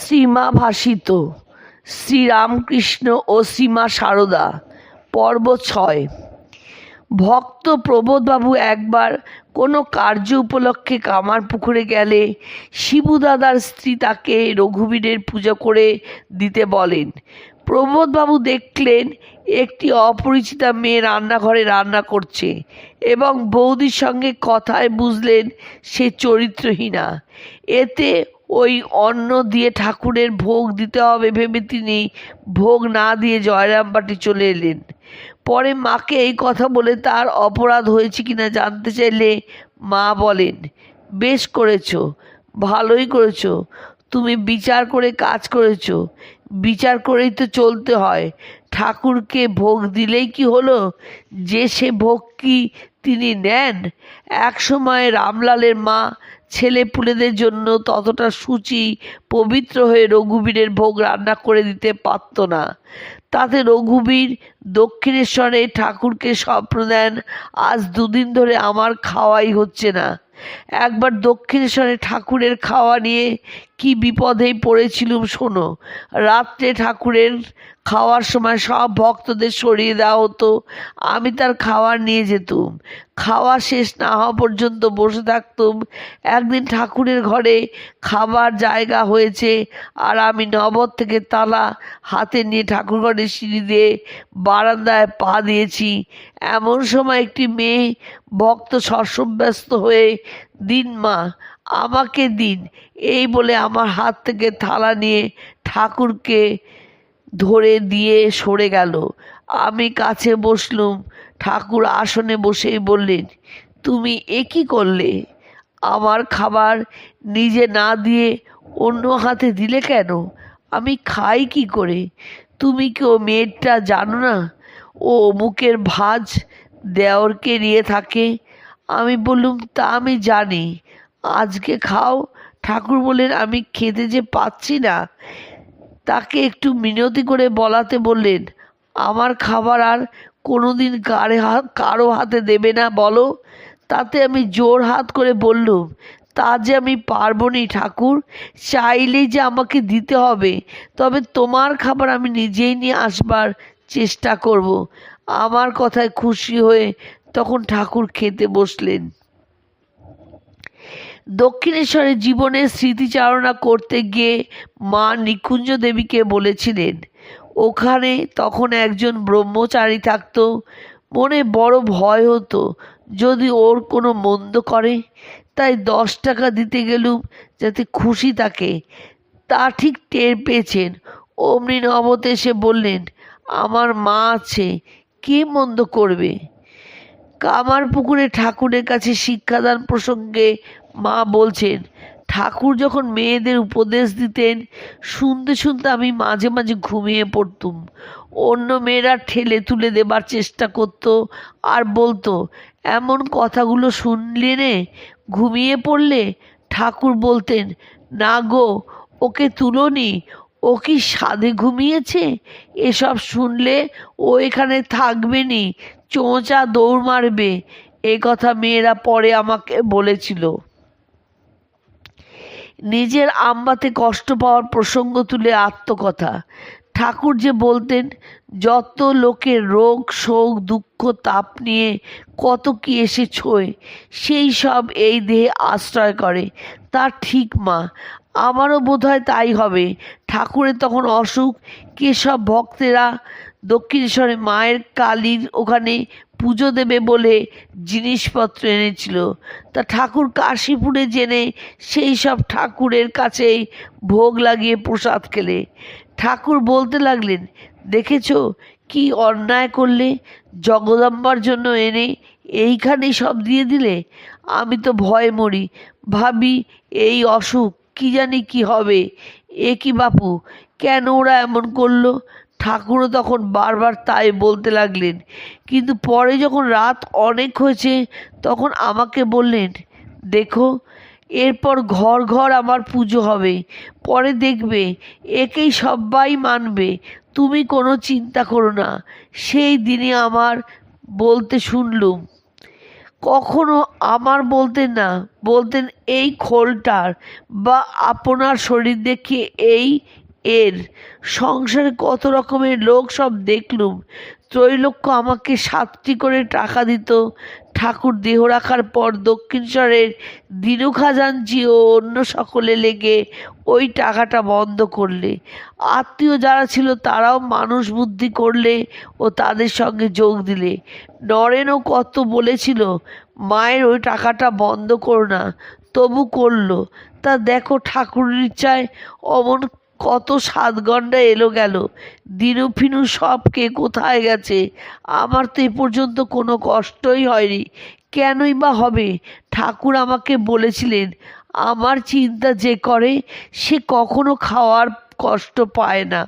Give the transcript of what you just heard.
শ্রীমা ভাসিত শ্রীরামকৃষ্ণ ও শ্রীমা সারদা, পর্ব ছয়। ভক্ত প্রবোধবাবু একবার কোনো কার্য উপলক্ষে কামারপুকুরে গেলে শিবু দাদার স্ত্রী তাকে রঘুবীরের পুজো করে দিতে বলেন। প্রবোধবাবু দেখলেন একটি অপরিচিতা মেয়ে রান্নাঘরে রান্না করছে এবং বৌদির সঙ্গে কথায় বুঝলেন সে চরিত্রহীনা। এতে ওই অন্ন দিয়ে ঠাকুরের ভোগ দিতে হবে ভেবে তিনি ভোগ না দিয়ে জয়রামবাটি চলে এলেন। পরে মাকে এই কথা বলে তার অপরাধ হয়েছে কিনা জানতে চাইলে মা বলেন, বেশ করেছ, ভালোই করেছ, তুমি বিচার করে কাজ করেছ, বিচার করেই তো চলতে হয়। ঠাকুরকে ভোগ দিলেই কি হলো? যে সে ভোগ কি তিনি নেন। এক সময় রামলালের মা ছেলে পুলেদের জন্য ততটা সূচি পবিত্র হয়ে রঘুবীরের ভোগ রান্না করে দিতে পারত না। তাতে রঘুবীর দক্ষিণেশ্বরে ঠাকুরকে স্বপ্ন দেন, আজ দুদিন ধরে আমার খাওয়াই হচ্ছে না। একবার দক্ষিণেশ্বরে ঠাকুরের খাওয়া নিয়ে কি বিপদেই পড়েছিলুম শোনো। রাত্রে ঠাকুরের খাওয়ার সময় সব ভক্তদের সরিয়ে দেওয়া হতো। আমি তার খাবার নিয়ে যেতুম। খাওয়া শেষ না হওয়া পর্যন্ত বসে থাকতুম। একদিন ঠাকুরের ঘরে খাবার জায়গা হয়েছে আর আমি নবদ থেকে তালা হাতে নিয়ে ঠাকুর ঘরে সিঁড়ি দিয়ে বারান্দায় পা দিয়েছি। এমন সময় একটি মেয়ে ভক্ত শস্যব্যস্ত হয়ে, দিন মা আমাকে দিন। এই বলে আমার হাত থেকে থালা নিয়ে ঠাকুরকে ধরে দিয়ে সরে গেল। আমি কাছে বসলুম। ঠাকুর আসনে বসেই বললেন, তুমি এ কী করলে? আমার খাবার নিজে না দিয়ে অন্য হাতে দিলে কেন? আমি খাই কি করে? তুমি কি ও মেয়েটা জানো না? ও মুখের ভাজ দেওরকে নিয়ে থাকে। আমি বললুম, তা আমি জানি। আজকে খাও। ঠাকুর বললেন, আমি খেতে যে পাচ্ছি না। তাকে একটু মিনতি করে বলাতে বললেন, আমার খাবার আর কোনোদিন কারে কারও হাতে দেবে না, বলো। তাতে আমি জোর হাত করে বললুম, তা যে আমি পারব নি ঠাকুর, চাইলেই যে আমাকে দিতে হবে। তবে তোমার খাবার আমি নিজেই নিয়ে আসবার চেষ্টা করব। আমার কথায় খুশি হয়ে তখন ঠাকুর খেতে বসলেন। দক্ষিণেশ্বরে জীবনের স্মৃতিচারণা করতে গিয়ে মা নিকুঞ্জ দেবীকে বলেছিলেন, ওখানে তখন একজন ব্রহ্মচারী থাকতো। মনে বড় ভয় হতো যদি ওর কোনো মন্দ করে। তাই দশ টাকা দিতে গেলুম যাতে খুশি থাকে। তা ঠিক টের পেয়েছেন। অমনি নবত এসে বললেন, আমার মা আছে, কে মন্দ করবে? কামার পুকুরে ঠাকুরের কাছে শিক্ষাদান প্রসঙ্গে মা বলছেন, ঠাকুর যখন মেয়েদের উপদেশ দিতেন, শুনতে শুনতে আমি মাঝে মাঝে ঘুমিয়ে পড়তুম। অন্য মেয়েরা ঠেলে তুলে দেবার চেষ্টা করতো আর বলতো, এমন কথাগুলো শুনলে নে, ঘুমিয়ে পড়লে? ঠাকুর বলতেন, না গো, ওকে তুলোনি, ও কি সাধে ঘুমিয়েছে? এসব শুনলে ও এখানে থাকবে নি, চোঁচা দৌড় মারবে। এ কথা মেয়েরা পরে আমাকে বলেছিল। নিজের আম্বাতে কষ্ট পাওয়ার প্রসঙ্গ তুলে আত্মকথা। ঠাকুর যে বলতেন, যত লোকের রোগ, শোক, দুঃখ, তাপ নিয়ে কত কি এসে ছোয় সেই সব এই দেহে আশ্রয় করে। তা ঠিক, মা, আমারও বোধ হয় তাই হবে। ঠাকুরের তখন অসুখ। কেসব ভক্তেরা দক্ষিণেশ্বরে মায়ের কালীর ওখানে পুজো দেবে বলে জিনিসপত্র এনেছিল। তা ঠাকুর কাশীপুরে জেনে সেই সব ঠাকুরের কাছেই ভোগ লাগিয়ে প্রসাদ খেলে। ঠাকুর বলতে লাগলেন, দেখেছ কি অন্যায় করলে? জগদম্বার জন্য এনে এইখানেই সব দিয়ে দিলে? আমি তো ভয় মরি। ভাবি, এই অসুখ কি জানি কি হবে? এ কি বাপু, কেন ওরা এমন করল? ঠাকুরও তখন বারবার তাই বলতে লাগলেন। কিন্তু পরে যখন রাত অনেক হয়েছে, তখন আমাকে বললেন, দেখো, এরপর ঘর ঘর আমার পুজো হবে। পরে দেখবে, একেই সবাই মানবে। তুমি কোনো চিন্তা করো না। সেই দিনে আমার বলতে শুনলুম। কখনো আমার বলতেন না, বলতেন এই খোলটার বা আপনার শরীর দেখে এই এর সংসারে কত রকমের লোক সব দেখলুম। ত্রৈলোক্য আমাকে সাতটি করে টাকা দিত। ঠাকুর দেহ রাখার পর দক্ষিণেশ্বরের দিনু খাজানজি ও অন্য সকলে লেগে ওই টাকাটা বন্ধ করলে। আত্মীয় যারা ছিল তারাও মানুষ বুদ্ধি করলে ও তাদের সঙ্গে যোগ দিলে। নরেনও কত বলেছিল, মায়ের ওই টাকাটা বন্ধ করো না, তবু করল। তা দেখো ঠাকুরের ইচ্ছায় অমন কত সাত ঘণ্টা এলো গেল। দিনু ফিনু সব কে কোথায় গেছে? আমার তো এ পর্যন্ত কোনো কষ্টই হয়নি। কেনই বা হবে? ঠাকুর আমাকে বলেছিলেন, আমার চিন্তা যে করে, সে কখনো খাওয়ার কষ্ট পায় না।